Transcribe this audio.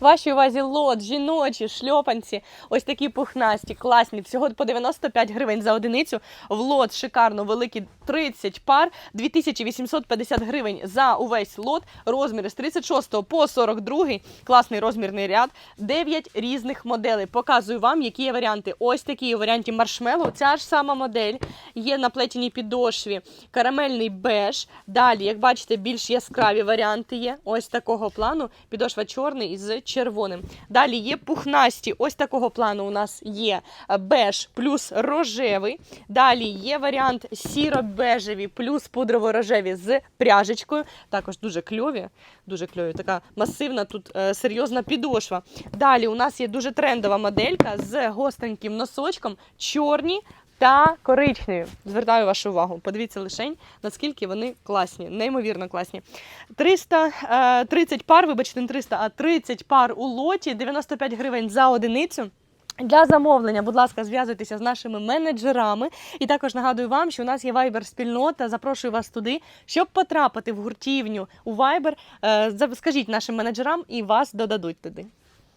Вашій увазі лот, жіночі, шльопанці, ось такі пухнасті, класні. Всього по 95 гривень за одиницю. В лот шикарно великий 30 пар, 2850 гривень за увесь лот. Розміри з 36 по 42. Класний розмірний ряд. 9 різних моделей. Показую вам, які є варіанти. Ось такі у варіанті маршмеллоу. Ця ж сама модель є на плетеній підошві. Карамельний беж. Далі, як бачите, більш яскраві варіанти є. Ось такого плану. Підошва чорний із червоним. Далі є пухнасті. Ось такого плану у нас є е, беж плюс рожевий. Далі є варіант сіро-бежеві плюс пудрово-рожеві з пряжечкою. Також дуже кльові. Дуже кльові. Така масивна тут е, серйозна підошва. Далі у нас є дуже трендова моделька з гостреньким носочком, чорні. Та коричневі. Звертаю вашу увагу. Подивіться лишень, наскільки вони класні, неймовірно класні. 330 пар, вибачте, не 300, а 30 пар у лоті, 95 гривень за одиницю. Для замовлення, будь ласка, зв'язуйтеся з нашими менеджерами. І також нагадую вам, що у нас є Viber спільнота. Запрошую вас туди, щоб потрапити в гуртівню у Viber. е, Скажіть нашим менеджерам і вас додадуть туди.